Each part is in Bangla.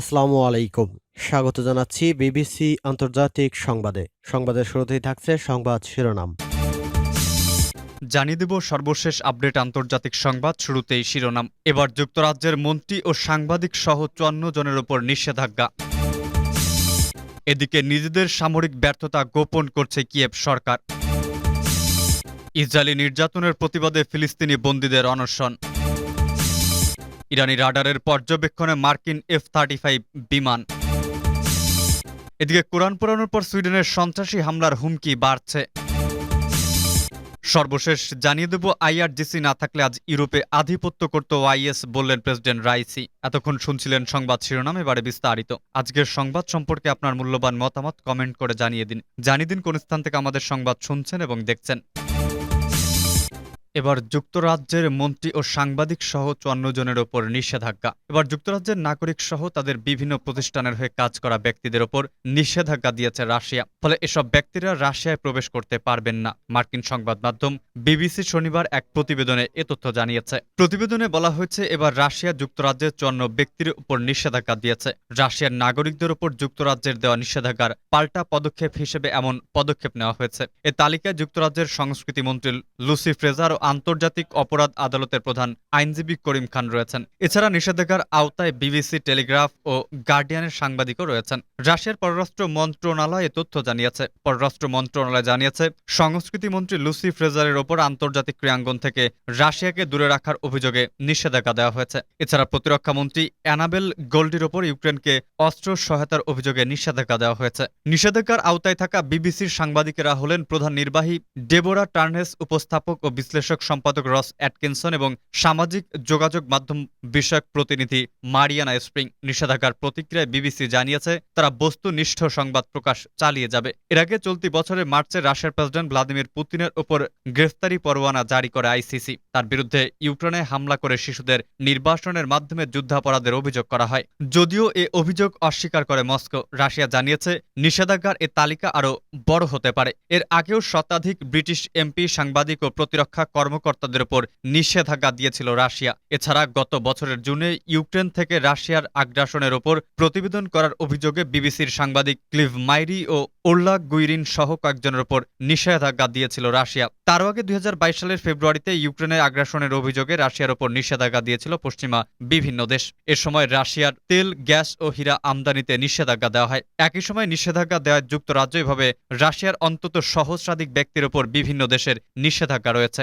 আসসালামু আলাইকুম। স্বাগত জানাচ্ছি বিবিসি আন্তর্জাতিক সংবাদে। সংবাদের শুরুতেই থাকছে সংবাদ শিরোনাম। জানিয়ে দেব সর্বশেষ আপডেট আন্তর্জাতিক সংবাদ শুরুতেই শিরোনাম। এবার যুক্তরাজ্যের মন্ত্রী ও সাংবাদিক সহ চুয়ান্ন জনের ওপর নিষেধাজ্ঞা। এদিকে নিজেদের সামরিক ব্যর্থতা গোপন করছে কিয়েভ সরকার। ইসরায়েলি নির্যাতনের প্রতিবাদে ফিলিস্তিনি বন্দীদের অনশন। ইরানি রাডারের পর্যবেক্ষণে মার্কিন এফ থার্টি ফাইভ বিমান। এদিকে কোরআন পোড়ানোর পর সুইডেনের সন্ত্রাসী হামলার হুমকি বাড়ছে। সর্বশেষ জানিয়ে দেব, আইআরজিসি না থাকলে আজ ইউরোপে আধিপত্য করত ওয়াইএস বললেন প্রেসিডেন্ট রাইসি। এতক্ষণ শুনছিলেন সংবাদ শিরোনাম, এবারে বিস্তারিত। আজকের সংবাদ সম্পর্কে আপনার মূল্যবান মতামত কমেন্ট করে জানিয়ে দিন। জানিয়ে দিন কোন স্থান থেকে আমাদের সংবাদ শুনছেন এবং দেখছেন। এবার যুক্তরাজ্যের মন্ত্রী ও সাংবাদিক সহ চুয়ান্ন জনের ওপর নিষেধাজ্ঞা। এবার যুক্তরাজ্যের নাগরিক সহ তাদের বিভিন্ন প্রতিষ্ঠানের হয়ে কাজ করা ব্যক্তিদের ওপর নিষেধাজ্ঞা দিয়েছে রাশিয়া। ফলে এসব ব্যক্তিরা রাশিয়ায় প্রবেশ করতে পারবেন না। মার্কিন সংবাদ মাধ্যম বিবিসি শনিবার এক প্রতিবেদনে এ তথ্য জানিয়েছে। প্রতিবেদনে বলা হয়েছে, এবার রাশিয়া যুক্তরাজ্যের চুয়ান্ন ব্যক্তির উপর নিষেধাজ্ঞা দিয়েছে। রাশিয়ার নাগরিকদের উপর যুক্তরাজ্যের দেওয়া নিষেধাজ্ঞার পাল্টা পদক্ষেপ হিসেবে এমন পদক্ষেপ নেওয়া হয়েছে। এ তালিকায় যুক্তরাজ্যের সংস্কৃতি মন্ত্রী লুসি ফ্রেজার আন্তর্জাতিক অপরাধ আদালতের প্রধান আইনজীবী করিম খান রয়েছেন। এছাড়া নিষেধাজ্ঞার আওতায় বিবিসি, টেলিগ্রাফ ও গার্ডিয়ানের সাংবাদিকও রয়েছেন। রাশিয়ার পররাষ্ট্র মন্ত্রণালয় এ তথ্য জানিয়েছে। পররাষ্ট্র মন্ত্রণালয় জানিয়েছে, সংস্কৃতি মন্ত্রী লুসি ফ্রেজারের ওপর আন্তর্জাতিক ক্রীড়াঙ্গন থেকে রাশিয়াকে দূরে রাখার অভিযোগে নিষেধাজ্ঞা দেওয়া হয়েছে। এছাড়া প্রতিরক্ষা মন্ত্রী অ্যানাবেল গোল্ডির ওপর ইউক্রেনকে অস্ত্র সহায়তার অভিযোগে নিষেধাজ্ঞা দেওয়া হয়েছে। নিষেধাজ্ঞার আওতায় থাকা বিবিসির সাংবাদিকেরা হলেন প্রধান নির্বাহী ডেবোরা টার্নেস, উপস্থাপক ও বিশ্লেষক সম্পাদক রস অ্যাটকিনসন এবং সামাজিক যোগাযোগ মাধ্যম বিষয়ক প্রতিনিধি মারিয়ানা স্প্রিং নিষেধাজ্ঞার প্রতিক্রিয়ায় বিবিসি জানিয়েছে, তারা বস্তুনিষ্ঠ সংবাদ প্রকাশ চালিয়ে যাবে। এর আগে চলতি বছরের মার্চে রাশিয়ার প্রেসিডেন্ট ভ্লাদিমির পুতিনের ওপর গ্রেফতারি পরোয়ানা জারি করে আইসিসি। তার বিরুদ্ধে ইউক্রেনে হামলা করে শিশুদের নির্বাসনের মাধ্যমে যুদ্ধাপরাধের অভিযোগ করা হয়। যদিও এ অভিযোগ অস্বীকার করে মস্কো, রাশিয়া জানিয়েছে, নিষেধাজ্ঞার এ তালিকা আরও বড় হতে পারে। এর আগেও শতাধিক ব্রিটিশ এমপি, সাংবাদিক ও প্রতিরক্ষা কর্মকর্তাদের উপর নিষেধাজ্ঞা দিয়েছিল রাশিয়া। এছাড়া গত বছরের জুনে ইউক্রেন থেকে রাশিয়ার আগ্রাসনের ওপর প্রতিবেদন করার অভিযোগে বিবিসির সাংবাদিক ক্লিভ মাইরি ও ওল্লা গুইরিন সহ কয়েকজনের ওপর নিষেধাজ্ঞা দিয়েছিল রাশিয়া। তারও আগে দুই হাজার বাইশ সালের ফেব্রুয়ারিতে ইউক্রেনের আগ্রাসনের অভিযোগে রাশিয়ার ওপর নিষেধাজ্ঞা দিয়েছিল পশ্চিমা বিভিন্ন দেশ। এ সময় রাশিয়ার তেল, গ্যাস ও হীরা আমদানিতে নিষেধাজ্ঞা দেওয়া হয়। একই সময় নিষেধাজ্ঞা দেওয়ায় যুক্তরাজ্য এভাবে রাশিয়ার অন্তত সহস্রাধিক ব্যক্তির ওপর বিভিন্ন দেশের নিষেধাজ্ঞা রয়েছে।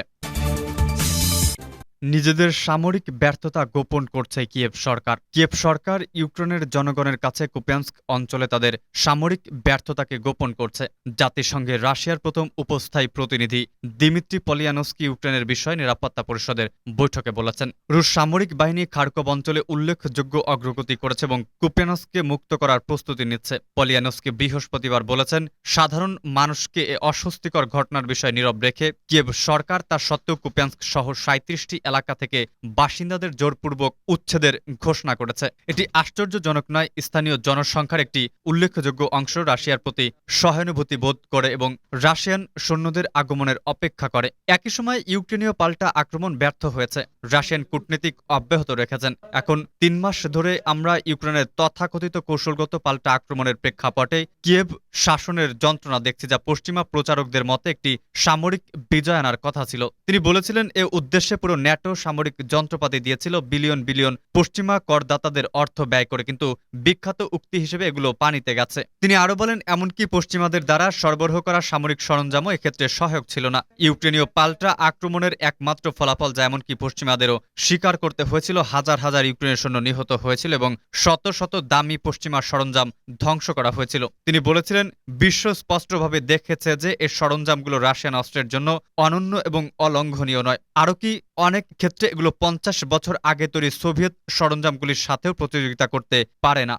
নিজেদের সামরিক ব্যর্থতা গোপন করছে কিয়েভ সরকার। কিয়েভ সরকার ইউক্রেনের জনগণের কাছে কুপিয়ান্স্ক অঞ্চলে তাদের সামরিক ব্যর্থতাকে গোপন করছে। জাতিসংঘের রাশিয়ার প্রথম উপস্থায়ী প্রতিনিধি দিমিত্রি পলিয়ানস্কি ইউক্রেনের বিষয়ে নিরাপত্তা পরিষদের বৈঠকে বলেছেন। রুশ সামরিক বাহিনী খার্কব অঞ্চলে উল্লেখযোগ্য অগ্রগতি করেছে এবং কুপিয়ানস্ককে মুক্ত করার প্রস্তুতি নিচ্ছে। পলিয়ানস্কি বৃহস্পতিবার বলেছেন, সাধারণ মানুষকে এ অস্বস্তিকর ঘটনার বিষয়ে নীরব রেখে কিয়েভ সরকার তা সত্ত্বেও কুপিয়ান্স্ক সহ সাঁত্রিশটি এলাকা থেকে বাসিন্দাদের জোরপূর্বক উচ্ছেদের ঘোষণা করেছে। এটি আশ্চর্যজনক নয়, স্থানীয় জনসংখ্যার একটি উল্লেখযোগ্য অংশ রাশিয়ার প্রতি সহানুভূতি বোধ করে এবং রাশিয়ান সৈন্যদের আগমনের অপেক্ষা করে। একই সময় ইউক্রেনীয় পাল্টা আক্রমণ ব্যর্থ হয়েছে, রাশিয়ান কূটনীতিক অব্যাহত রেখেছেন। এখন তিন মাস ধরে আমরা ইউক্রেনের তথাকথিত কৌশলগত পাল্টা আক্রমণের প্রেক্ষাপটে কিয়েভ শাসনের যন্ত্রণা দেখছি যা পশ্চিমা প্রচারকদের মতে একটি সামরিক বিজয় আনার কথা ছিল। তিনি বলেছিলেন, এ উদ্দেশ্যে পুরো ন্যাটো সামরিক যন্ত্রপাতি দিয়েছিল বিলিয়ন বিলিয়ন পশ্চিমা করদাতাদের অর্থ ব্যয় করে, কিন্তু বিখ্যাত উক্তি হিসেবে এগুলো পানিতে গেছে। তিনি আরও বলেন, এমনকি পশ্চিমাদের দ্বারা সরবরাহ করা সামরিক সরঞ্জামও এক্ষেত্রে সহায়ক ছিল না। ইউক্রেনীয় পাল্টা আক্রমণের একমাত্র ফলাফল যা এমনকি পশ্চিমাদেরও স্বীকার করতে হয়েছিল, হাজার হাজার ইউক্রেনের সৈন্য নিহত হয়েছিল এবং শত শত দামি পশ্চিমা সরঞ্জাম ধ্বংস করা হয়েছিল। তিনি বলেছিলেন, বিশ্ব স্পষ্টভাবে দেখেছে যে এর সরঞ্জামগুলো রাশিয়ান অস্ত্রের জন্য অনন্য এবং অলঙ্ঘনীয় নয়। আরও কি অনেক ক্ষেত্রে এগুলো পঞ্চাশ বছর আগে তৈরি সোভিয়েত সরঞ্জামগুলির সাথেও প্রতিযোগিতা করতে পারে না।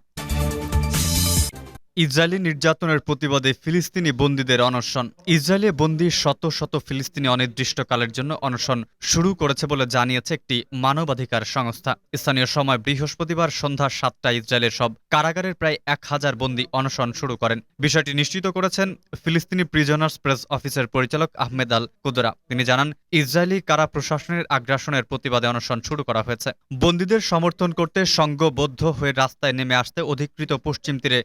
ইসরায়েলি নির্যাতনের প্রতিবাদে ফিলিস্তিনি বন্দীদের অনশন। ইসরায়েলে বন্দী শত শত ফিলিস্তিনি অনির্দিষ্টকালের জন্য অনশন শুরু করেছে বলে জানিয়েছে একটি মানবাধিকার সংস্থা। স্থানীয় সময় বৃহস্পতিবার সন্ধ্যা সাতটায় ইসরায়েলের সব কারাগারের প্রায় এক হাজার বন্দী অনশন শুরু করেন। বিষয়টি নিশ্চিত করেছেন ফিলিস্তিনি প্রিজনার্স প্রেস অফিসের পরিচালক আহমেদ আল কুদরা। তিনি জানান, ইসরায়েলি কারা প্রশাসনের আগ্রাসনের প্রতিবাদে অনশন শুরু করা হয়েছে। বন্দীদের সমর্থন করতে সংঘবদ্ধ হয়ে রাস্তায় নেমে আসতে অধিকৃত পশ্চিম তীরে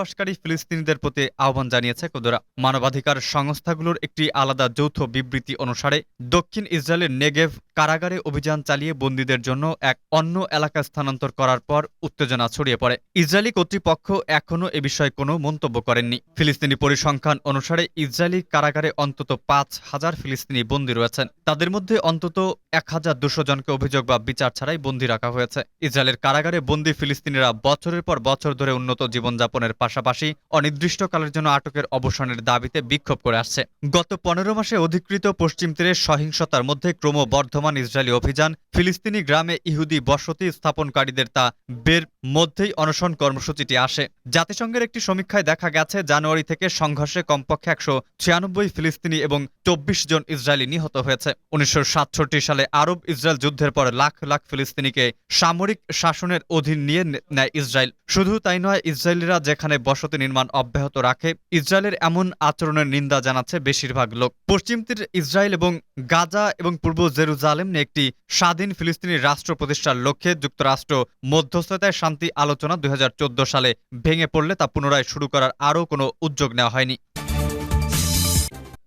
বসবাসকারী ফিলিস্তিনিদের প্রতি আহ্বান জানিয়েছে কুদরা। মানবাধিকার সংস্থাগুলোর একটি আলাদা যৌথ বিবৃতি অনুসারে, দক্ষিণ ইসরায়েলের নেগেভ কারাগারে অভিযান চালিয়ে বন্দীদের জন্য এক অন্য এলাকা স্থানান্তর করার পর উত্তেজনা ছড়িয়ে পড়ে। ইসরায়েলি কর্তৃপক্ষ এখনও এ বিষয়ে কোনো মন্তব্য করেননি। ফিলিস্তিনি পরিসংখ্যান অনুসারে, ইসরায়েলি কারাগারে অন্তত পাঁচ হাজার ফিলিস্তিনি বন্দী রয়েছেন। তাদের মধ্যে অন্তত এক হাজার দুশো জনকে অভিযোগ বা বিচার ছাড়াই বন্দী রাখা হয়েছে। ইসরায়েলের কারাগারে বন্দী ফিলিস্তিনিরা বছরের পর বছর ধরে উন্নত জীবনযাপনের পাশাপাশি অনির্দিষ্টকালের জন্য আটকের অবসানের দাবিতে বিক্ষোভ করে আসছে। গত পনেরো মাসে অধিকৃত পশ্চিম তীরের সহিংসতার মধ্যে ক্রমবর্ধমান ইসরায়েলি অভিযান ফিলিস্তিনি গ্রামে ইহুদি বসতি স্থাপনকারীদের তা বের মধ্যেই অনশন কর্মসূচিটি আসে। জাতিসংঘের একটি সমীক্ষায় দেখা গেছে, জানুয়ারি থেকে সংঘর্ষে কমপক্ষে একশো ছিয়ানব্বই ফিলিস্তিনি এবং চব্বিশ জন ইসরায়েলি নিহত হয়েছে। উনিশশো সালে আরব ইসরায়েল যুদ্ধের পর লাখ লাখ ফিলিস্তিনিকে সামরিক শাসনের অধীন নিয়ে নেয় ইসরায়েল। শুধু তাই নয়, ইসরায়েলিরা যেখানে বসতি নির্মাণ অব্যাহত রাখে, ইসরায়েলের এমন আচরণের নিন্দা জানাচ্ছে বেশিরভাগ লোক। পশ্চিম তীর ইসরায়েল এবং গাজা এবং পূর্ব জেরুজালেম একটি স্বাধীন ফিলিস্তিনি রাষ্ট্র প্রতিষ্ঠার লক্ষ্যে যুক্তরাষ্ট্র মধ্যস্থতায় শান্তি আলোচনা দু হাজার চোদ্দ সালে ভেঙে পড়লে তা পুনরায় শুরু করার আরও কোনো উদ্যোগ নেওয়া হয়নি।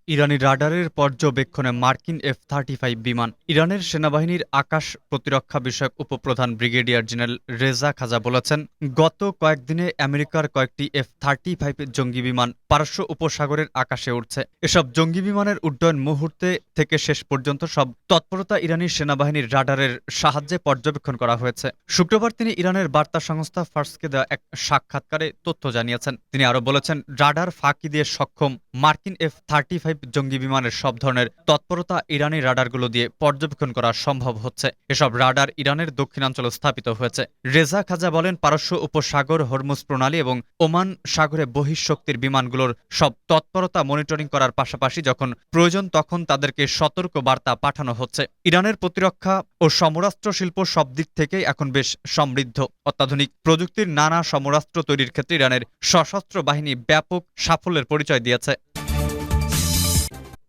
ইরানি রাডারের পর্যবেক্ষণে মার্কিন এফ থার্টি ফাইভ বিমান, ইরানের সেনাবাহিনীর আকাশ প্রতিরক্ষা বিষয়ক উপপ্রধান ব্রিগেডিয়ার জেনারেল রেজা খাজা বলেছেন, গত কয়েকদিনে আমেরিকার কয়েকটি এফ থার্টি ফাইভ জঙ্গি বিমান পারস্য উপসাগরের আকাশে উঠছে এসব জঙ্গি বিমানের উড্ডয়ন মুহূর্তে থেকে শেষ পর্যন্ত সব তৎপরতা ইরানি সেনাবাহিনীর রাডারের সাহায্যে পর্যবেক্ষণ করা হয়েছে। শুক্রবার তিনি ইরানের বার্তা সংস্থা ফার্সকে দেওয়া এক সাক্ষাৎকারে তথ্য জানিয়েছেন। তিনি আরও বলেছেন, রাডার ফাঁকি দিয়ে সক্ষম মার্কিন এফ থার্টি ফাইভ জঙ্গি বিমানের সব ধরনের তৎপরতা ইরানি রাডারগুলো দিয়ে পর্যবেক্ষণ করা সম্ভব হচ্ছে। এসব রাডার ইরানের দক্ষিণাঞ্চলে স্থাপিত হয়েছে। রেজা খাজা বলেন, পারস্য উপসাগর, হরমুজ প্রণালী এবং ওমান সাগরে বহিঃশক্তির বিমানগুলোর সব তৎপরতা মনিটরিং করার পাশাপাশি যখন প্রয়োজন তখন তাদেরকে সতর্ক বার্তা পাঠানো হচ্ছে। ইরানের প্রতিরক্ষা ও সমরাস্ত্র শিল্প সব দিক থেকেই এখন বেশ সমৃদ্ধ। অত্যাধুনিক প্রযুক্তির নানা সমরাস্ত্র তৈরির ক্ষেত্রে ইরানের সশস্ত্র বাহিনী ব্যাপক সাফল্যের পরিচয় দিয়েছে।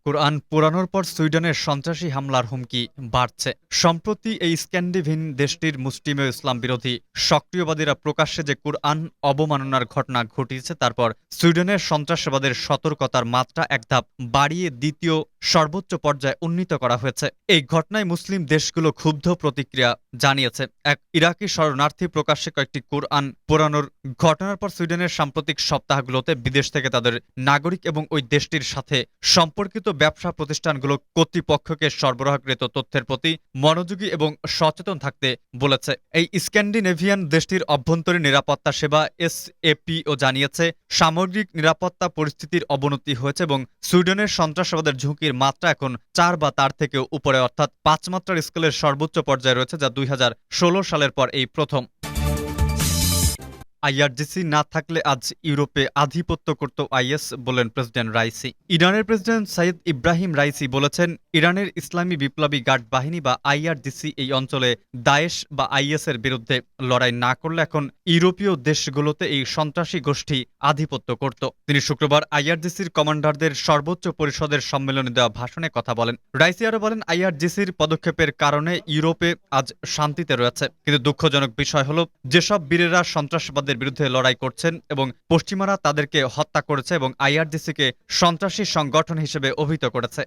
কোরআন পোড়ানোর পর সুইডেনের সন্ত্রাসী হামলার হুমকি বাড়ছে। সম্প্রতি এই স্ক্যান্ডিভিন দেশটির মুসলিমীয় ইসলাম বিরোধী সক্রিয়বাদীরা প্রকাশ্যে যে কোরআন অবমাননার ঘটনা ঘটিয়েছে, তারপর সুইডেনের সন্ত্রাসবাদের সতর্কতার মাত্রা এক ধাপ বাড়িয়ে দ্বিতীয় সর্বোচ্চ পর্যায়ে উন্নীত করা হয়েছে। এই ঘটনায় মুসলিম দেশগুলো ক্ষুব্ধ প্রতিক্রিয়া জানিয়েছে। এক ইরাকি শরণার্থী প্রকাশ্যে কয়েকটি কোরআন পোড়ানোর ঘটনার পর সুইডেনের সাম্প্রতিক সপ্তাহগুলোতে বিদেশ থেকে তাদের নাগরিক এবং ওই দেশটির সাথে সম্পর্কিত ব্যবসা প্রতিষ্ঠানগুলো কর্তৃপক্ষকে সরবরাহকৃত তথ্যের প্রতি মনোযোগী এবং সচেতন থাকতে বলেছে। এই স্ক্যান্ডিনেভিয়ান দেশটির অভ্যন্তরীণ নিরাপত্তা সেবা এসএপিও জানিয়েছে, সামগ্রিক নিরাপত্তা পরিস্থিতির অবনতি হয়েছে এবং সুইডেনের সন্ত্রাসবাদের ঝুঁকির মাত্রা এখন চার বা তার থেকে উপরে, অর্থাৎ পাঁচ মাত্রার স্কেলের সর্বোচ্চ পর্যায়ে রয়েছে, যা দুই হাজার ষোলো সালের পর এই প্রথম আইআরজিসি না থাকলে আজ ইউরোপে আধিপত্য করত আইএস বলেন প্রেসিডেন্ট রাইসি। ইরানের প্রেসিডেন্ট সাইদ ইব্রাহিম রাইসি বলেছেন, ইরানের ইসলামী বিপ্লবী গার্ড বাহিনী বা আইআরজিসি এই অঞ্চলে দায়েশ বা আইএসের বিরুদ্ধে লড়াই না করলে এখন ইউরোপীয় দেশগুলোতে এই সন্ত্রাসী গোষ্ঠী আধিপত্য করত। তিনি শুক্রবার আইআরজিসির কমান্ডারদের সর্বোচ্চ পরিষদের সম্মেলনে দেওয়া ভাষণে কথা বলেন। রাইসি আরও বলেন, আইআরজিসির পদক্ষেপের কারণে ইউরোপে আজ শান্তিতে রয়েছে। কিন্তু দুঃখজনক বিষয় হলো, যেসব বীরেরা সন্ত্রাসবাদের বিরুদ্ধে লড়াই করছেন এবং পশ্চিমারা তাদেরকে হত্যা করেছে এবং আইআরজিসিকে সন্ত্রাসী সংগঠন হিসেবে অভিহিত করেছে।